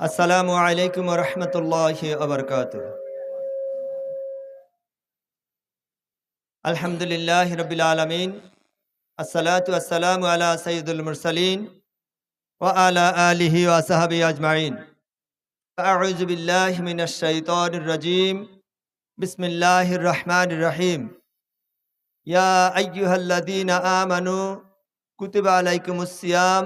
আসসালামু আলাইকুম রহমতুল্লাহ আবরকাত আলহামদুলিল্লাহ রবিল আলমিন আসসালাতু আসসালামু আলা সঈদুল মুরসালিন ও আলা আলিহি ওয়াসাহাবি আজমাইন أعوذ بالله من الشيطان الرجيم بسم الله الرحمن الرحيم يا أيها الذين آمنوا كتب عليكم الصيام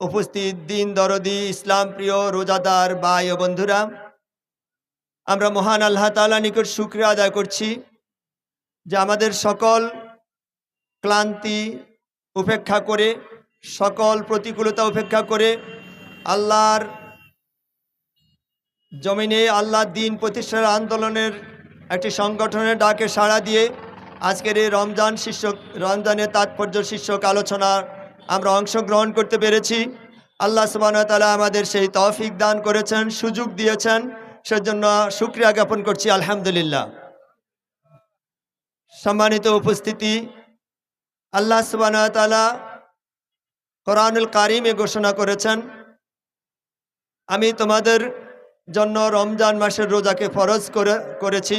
উপস্থিত দিন দরদি, ইসলাম প্রিয় রোজাদার ভাই ও বন্ধুরা, আমরা মহান আল্লাহ তালা নিকট শুক্রিয়া আদায় করছি যে আমাদের সকল ক্লান্তি উপেক্ষা করে, সকল প্রতিকূলতা উপেক্ষা করে আল্লাহর জমিনে আল্লাহ দিন প্রতিষ্ঠার আন্দোলনের একটি সংগঠনের ডাকে সাড়া দিয়ে আজকের এই রমজান শীর্ষক, রমজানের তাৎপর্য শীর্ষক আলোচনা আমরা অংশগ্রহণ করতে পেরেছি। আল্লাহ সুবাহতালা আমাদের সেই তৌফিক দান করেছেন, সুযোগ দিয়েছেন। সেজন্য শুক্রিয়া জ্ঞাপন করছি, আলহামদুলিল্লাহ। সম্মানিত উপস্থিতি, আল্লাহ সুবাহতালা কোরআনুল কারিমে ঘোষণা করেছেন, আমি তোমাদের জন্য রমজান মাসের রোজাকে ফরজ করে, করেছি।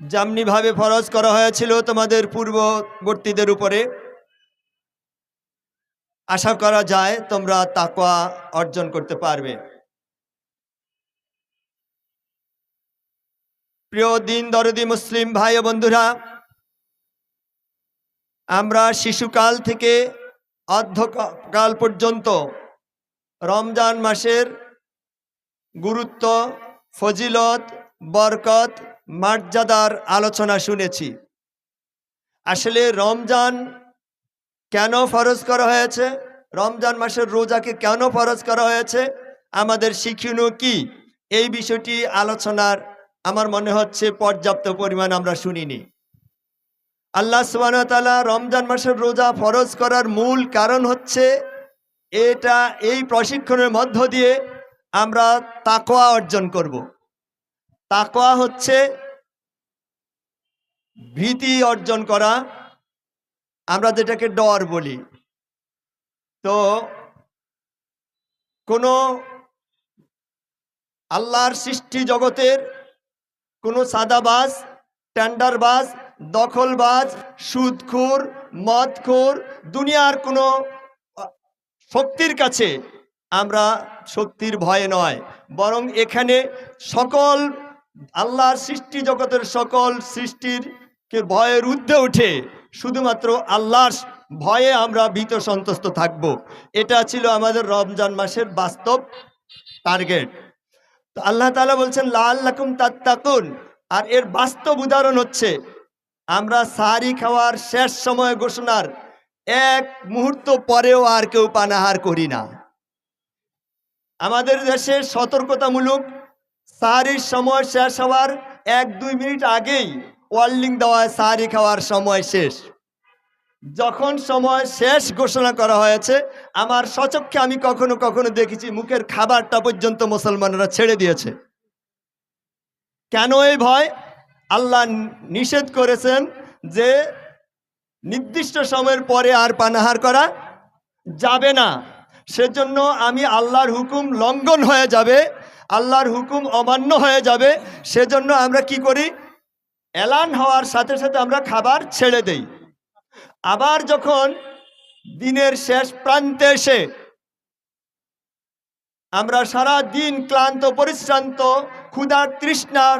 যেমনিভাবে ফরজ করা হয়েছিল তোমাদের পূর্ববর্তীদের উপরে আশা করা যায় তোমরা তাকওয়া অর্জন করতে পারবে। প্রিয় দিন দরদি মুসলিম ভাই ও বন্ধুরা, আমরা শিশুকাল থেকে অর্ধকাল পর্যন্ত রমজান মাসের গুরুত্ব, ফজিলত, বরকত, মর্যাদার আলোচনা শুনেছি। আসলে রমজান কেন ফরজ করা হয়েছে? রমজান মাসের রোজাকে কেন ফরজ করা হয়েছে? আমাদের শিক্ষণীয় কি? এই বিষয়টি আলোচনার আমার মনে হচ্ছে পর্যাপ্ত পরিমাণ আমরা শুনিনি। আল্লাহ সুবাহতালা রমজান মাসের রোজা ফরজ করার মূল কারণ হচ্ছে এটা এই প্রশিক্ষণের মধ্য দিয়ে আমরা তাকোয়া অর্জন করব। তাকোয়া হচ্ছে ভীতি অর্জন করা আমরা যেটাকে ডর বলি। তো কোনো আল্লাহর সৃষ্টি জগতের কোনো সাদাবাজ, টেন্ডারবাজ, দখলবাজ, সুদখোর, মদখোর, দুনিয়ার কোনো শক্তির কাছে আমরা শক্তির ভয়ে নয়। বরং এখানে সকল আল্লাহর সৃষ্টি জগতের সকল সৃষ্টির ভয়ের ঊর্ধ্বে উঠে শুধুমাত্র আল্লাহর ভয়ে আমরা ভীত সন্তুষ্ট থাকব। এটা ছিল আমাদের রমজান মাসের বাস্তব টার্গেট। তো আল্লাহ তালা বলছেন লাল লাকুম তাত্তাকুন। আর এর বাস্তব উদাহরণ হচ্ছে, আমরা সাহারি খাওয়ার শেষ সময় ঘোষণার এক মুহূর্ত পরেও আর কেউ পানাহার করি না। আমাদের দেশে সতর্কতামূলক সাহারির সময় শেষ হওয়ার এক দুই মিনিট আগেই ওয়ার্লিং দেওয়া সাহারি খাওয়ার সময় শেষ। যখন সময় শেষ ঘোষণা করা হয়েছে, আমার সচক্ষে আমি কখনো কখনো দেখেছি মুখের খাবারটা পর্যন্ত মুসলমানরা ছেড়ে দিয়েছে। কেন এই ভয়? আল্লাহ নিষেধ করেছেন যে নির্দিষ্ট সময়ের পরে আর পানাহার করা যাবে না। সেজন্য আমি আল্লাহর হুকুম লঙ্ঘন হয়ে যাবে, আল্লাহর হুকুম অমান্য হয়ে যাবে। সেজন্য আমরা কি করি? এলান হওয়ার সাথে সাথে আমরা খাবার ছেড়ে দেই। আবার যখন দিনের শেষ প্রান্তে এসে আমরা সারা দিন ক্লান্ত, পরিশ্রান্ত, ক্ষুধার তৃষ্ণার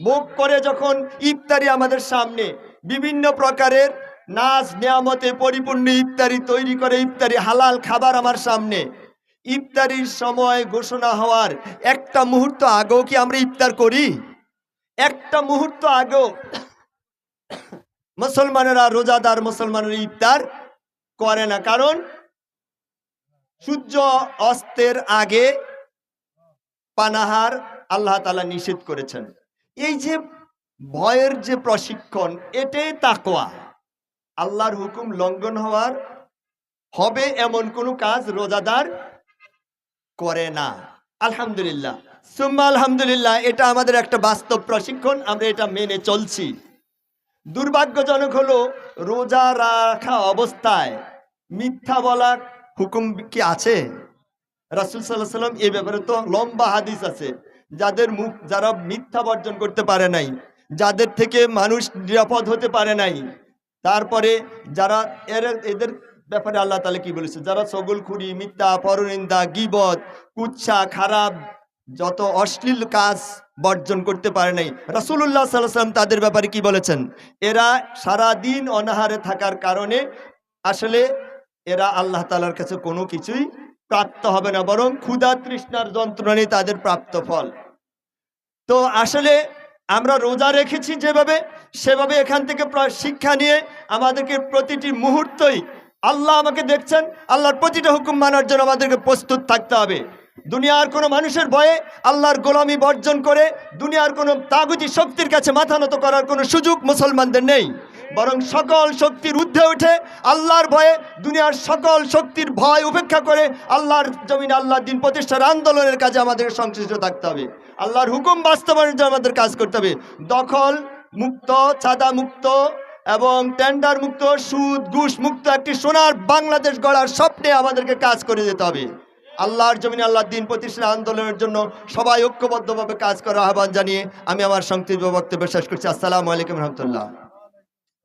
মুখ করে যখন ইফতারি আমাদের সামনে, বিভিন্ন প্রকারের নাচ নিয়ামতে পরিপূর্ণ ইফতারি তৈরি করে, ইফতারি হালাল খাবার আমার সামনে, ইফতারির সময় ঘোষণা হওয়ার একটা মুহূর্ত আগেও কি আমরা ইফতার করি? একটা মুহূর্ত আগেও মুসলমানেরা রোজাদার, মুসলমানের ইফতার করে না। কারণ সূর্য অস্তের আগে পানাহার আল্লাহ তালা নিষেধ করেছেন। এই যে ভয়ের যে প্রশিক্ষণ, এটাই তাকোয়া আল্লাহর হুকুম লঙ্ঘন হওয়ার হবে এমন কোনো কাজ রোজাদার করে না। আলহামদুলিল্লাহ। সুম্মা আলহামদুলিল্লাহ, এটা আমাদের একটা বাস্তব প্রশিক্ষণ, আমরা এটা মেনে চলছি। দুর্ভাগ্যজনক হলো, রোজা রাখা অবস্থায় মিথ্যা বলা হুকুম কি আছে? রাসুল সাল্লাহ সাল্লাম এ ব্যাপারে তো লম্বা হাদিস আছে। যাদের মুখ, যারা মিথ্যা বর্জন করতে পারে নাই, যাদের থেকে মানুষ নিরাপদ হতে পারে নাই, তারপরে যারা, এর, এদের ব্যাপারে আল্লাহ তালা কি বলেছে? যারা সগলখুরি মিথ্যা, পরনিন্দা, গিবত কুচ্ছা খারাপ যত অশ্লীল কাজ বর্জন করতে পারে নাই রাসুল্লাহ সাল্লাম তাদের ব্যাপারে কি বলেছেন? এরা সারা দিন অনাহারে থাকার কারণে আসলে এরা আল্লাহ তালার কাছে কোনো কিছুই প্রাপ্ত হবে না, বরং ক্ষুধা তৃষ্ণার যন্ত্রণাই তাদের প্রাপ্ত ফল। তো আসলে আমরা রোজা রেখেছি যেভাবে, সেভাবে এখান থেকে শিক্ষা নিয়ে আমাদেরকে প্রতিটি মুহূর্তই আল্লাহ আমাকে দেখছেন, আল্লাহর প্রতিটা হুকুম মানার জন্য আমাদেরকে প্রস্তুত থাকতে হবে। দুনিয়ার কোনো মানুষের ভয়ে আল্লাহর গোলামি বর্জন করে দুনিয়ার কোনো তাগুতি শক্তির কাছে মাথা নত করার কোনো সুযোগ মুসলমানদের নেই। বরং সকল শক্তির ঊর্ধ্বে উঠে আল্লাহর ভয়ে দুনিয়ার সকল শক্তির ভয় উপেক্ষা করে আল্লাহর জমিন আল্লাহর দিন প্রতিষ্ঠার আন্দোলনের কাজে আমাদের সংশ্লিষ্ট থাকতে হবে। আল্লাহর হুকুম বাস্তবায়নের জন্য আমাদের কাজ করতে হবে। দখল মুক্ত, চাঁদা মুক্ত এবং টেন্ডার মুক্ত, সুদ, ঘুষ মুক্ত একটি সোনার বাংলাদেশ গড়ার স্বপ্নে আমাদেরকে কাজ করে যেতে হবে। আল্লাহর জমিনে আল্লাহর দিন প্রতিষ্ঠা আন্দোলনের জন্য সবাই ঐক্যবদ্ধভাবে কাজ করার আহ্বান জানিয়ে আমি আমার সংক্ষিপ্ত বক্তব্য শেষ করছি। আসসালামু আলাইকুম রহমতুল্লাহ।